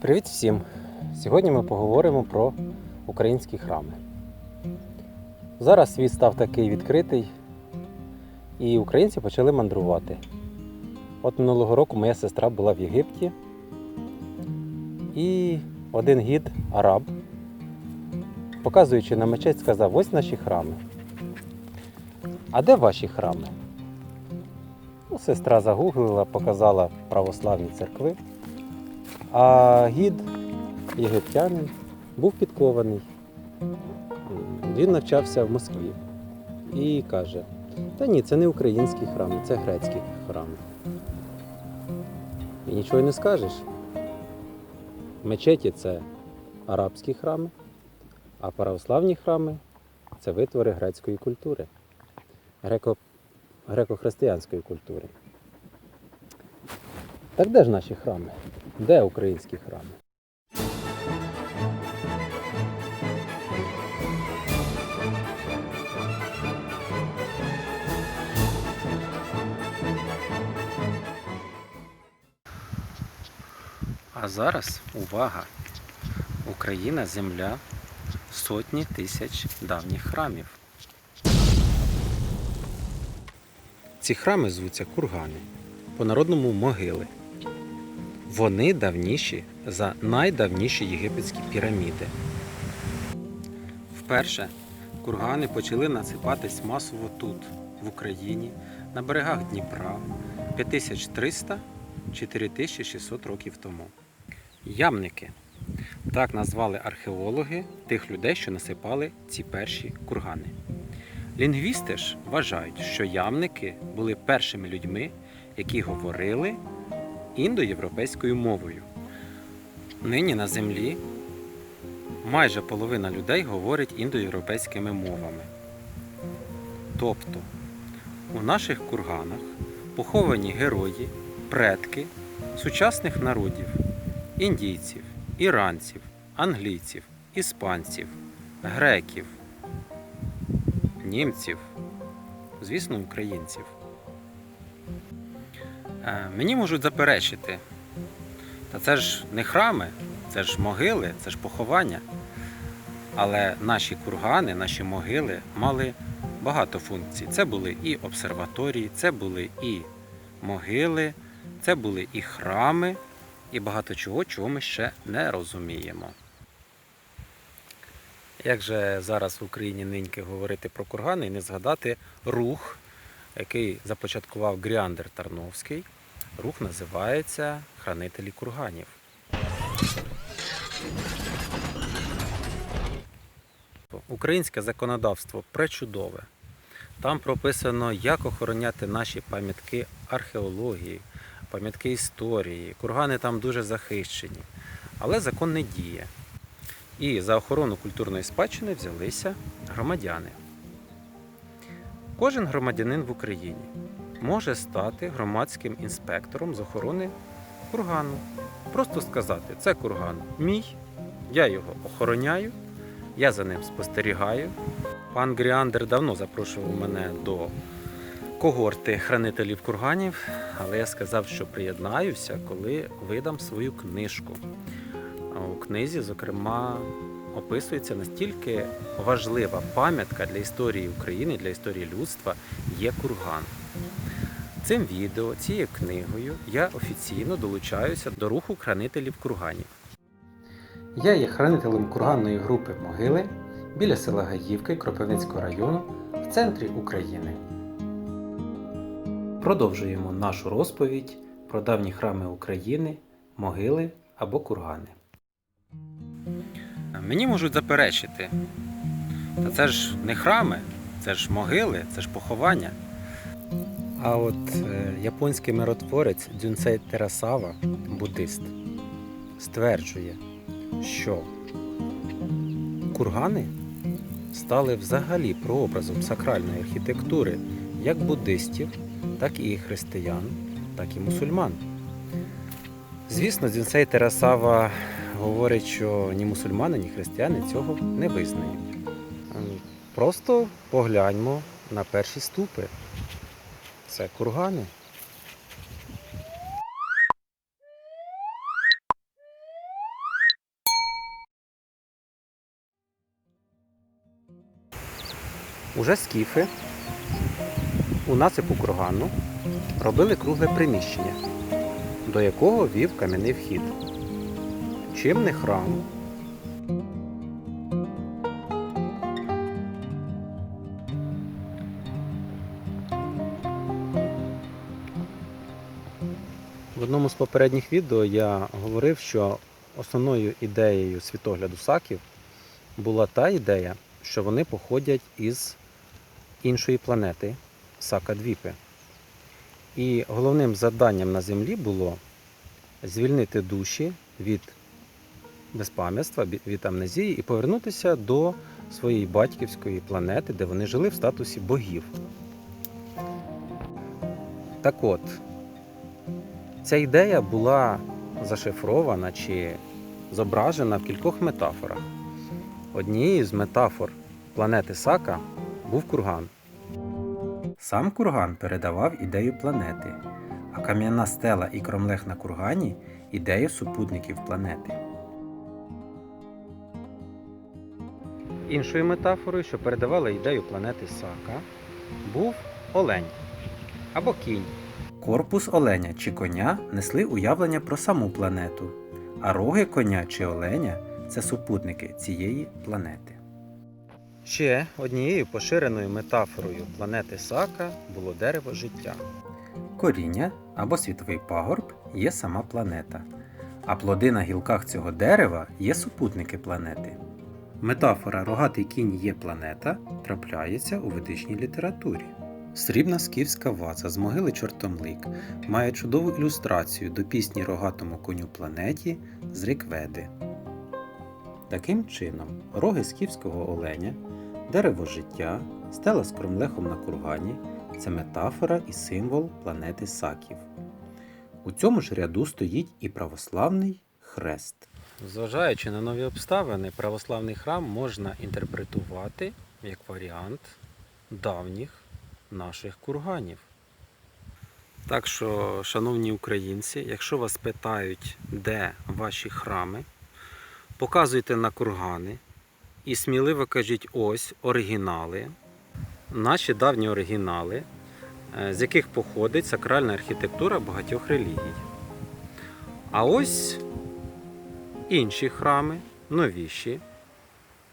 Привіт всім! Сьогодні ми поговоримо про українські храми. Зараз світ став такий відкритий, і українці почали мандрувати. От минулого року моя сестра була в Єгипті, і один гід, араб, показуючи на мечеть, сказав: ось наші храми. А де ваші храми? Ну, сестра загуглила, показала православні церкви. А гід, єгиптянин, був підкований. Він навчався в Москві і каже: та ні, це не українські храми, це грецькі храми. І нічого не скажеш. Мечеті це арабські храми, а православні храми це витвори грецької культури, греко- греко-християнської культури. Так де ж наші храми? Де українські храми? А зараз увага! Україна земля сотні тисяч давніх храмів. Ці храми звуться кургани, по-народному могили. Вони давніші за найдавніші єгипетські піраміди. Вперше кургани почали насипатись масово тут, в Україні, на берегах Дніпра 5300-4600 років тому. Ямники. Так назвали археологи тих людей, що насипали ці перші кургани. Лінгвісти ж вважають, що ямники були першими людьми, які говорили індоєвропейською мовою. Нині на землі майже половина людей говорить індоєвропейськими мовами. Тобто у наших курганах поховані герої, предки сучасних народів індійців, іранців, англійців, іспанців, греків, німців, звісно, українців. Е, Мені можуть заперечити. Та це ж не храми, це ж могили, це ж поховання. Але наші кургани, наші могили мали багато функцій. Це були і обсерваторії, це були і могили, це були і храми, і багато чого, чого ми ще не розуміємо. Як же зараз в Україні ниньки говорити про кургани і не згадати рух, який започаткував Гріандер Тарновський. Рух називається Хранителі курганів. Українське законодавство пречудове. Там прописано, як охороняти наші пам'ятки археології, пам'ятки історії. Кургани там дуже захищені. Але закон не діє. І за охорону культурної спадщини взялися громадяни. Кожен громадянин в Україні може стати громадським інспектором з охорони кургану. Просто сказати, це курган мій, я його охороняю, я за ним спостерігаю. Пан Гріандер давно запрошував мене до когорти хранителів курганів, але я сказав, що приєднаюся, коли видам свою книжку. У книзі, зокрема, описується настільки важлива пам'ятка для історії України, для історії людства є курган. Цим відео, цією книгою я офіційно долучаюся до руху хранителів курганів. Я є хранителем курганної групи могили біля села Гаївки Кропивницького району в центрі України. Продовжуємо нашу розповідь про давні храми України, могили або кургани. Мені можуть заперечити. Та це ж не храми, це ж могили, це ж поховання. А от е, японський миротворець Дзюнсей Терасава, буддист, стверджує, що кургани стали взагалі прообразом сакральної архітектури як буддистів, так і християн, так і мусульман. Звісно, Дзюнсей Терасава говорить, що ні мусульмани, ні християни цього не визнають. Ем, просто погляньмо на перші ступи. Це кургани. Уже скіфи у насипу кургану робили кругле приміщення, до якого вів кам'яний вхід. Чим не храм, В одному з попередніх відео я говорив, що основною ідеєю світогляду саків була та ідея, що вони походять із іншої планети Сака-Двіпи. І головним завданням на Землі було звільнити душі від безпам'ятства, бі- від амнезії і повернутися до своєї батьківської планети, де вони жили в статусі богів. Так от, Ця ідея була зашифрована чи зображена в кількох метафорах. Однією з метафор планети Сака був курган. Сам курган передавав ідею планети, а кам'яна стела і кромлех на кургані ідею супутників планети. Іншою метафорою, що передавала ідею планети Сака, був олень або кінь. Корпус оленя чи коня несли уявлення про саму планету, а роги коня чи оленя це супутники цієї планети. Ще однією поширеною метафорою планети Сака було дерево життя. Коріння або світовий пагорб є сама планета, а плоди на гілках цього дерева є супутники планети. Метафора рогатий кінь є планета трапляється у ведичній літературі. Срібна скіфська ваза з могили Чортомлик має чудову ілюстрацію до пісні рогатому коню планеті з Рикведи. Таким чином, роги скіфського оленя, дерево життя, стела з кромлехом на кургані це метафора і символ планети Саків. У цьому ж ряду стоїть і православний хрест. Зважаючи на нові обставини, православний храм можна інтерпретувати як варіант давніх наших курганів. Так що, шановні українці, якщо вас питають, де ваші храми, показуйте на кургани і сміливо кажіть ось оригінали, наші давні оригінали, е, з яких походить сакральна архітектура багатьох релігій. А ось інші храми, новіші,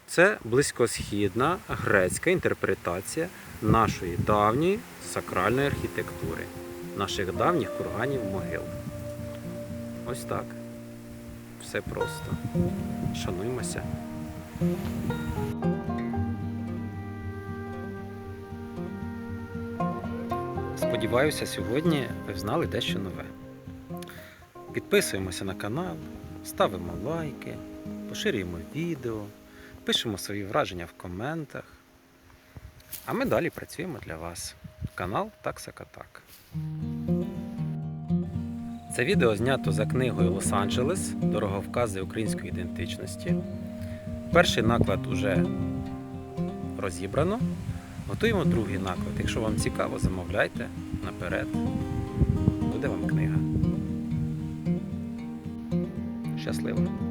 це близькосхідна грецька інтерпретація нашої давньої сакральної архітектури, наших давніх курганів могил. Ось так. Все просто. Шануймося. Сподіваюся, сьогодні ви взнали дещо нове. Підписуємося на канал, ставимо лайки, поширюємо відео, пишемо свої враження в коментах. А ми далі працюємо для вас. Канал Таксакатак. Це відео знято за книгою Лос-Анджелес Дороговкази української ідентичності. Перший наклад уже розібрано. Готуємо другий наклад. Якщо вам цікаво, замовляйте наперед. Буде вам книга. Щасливо!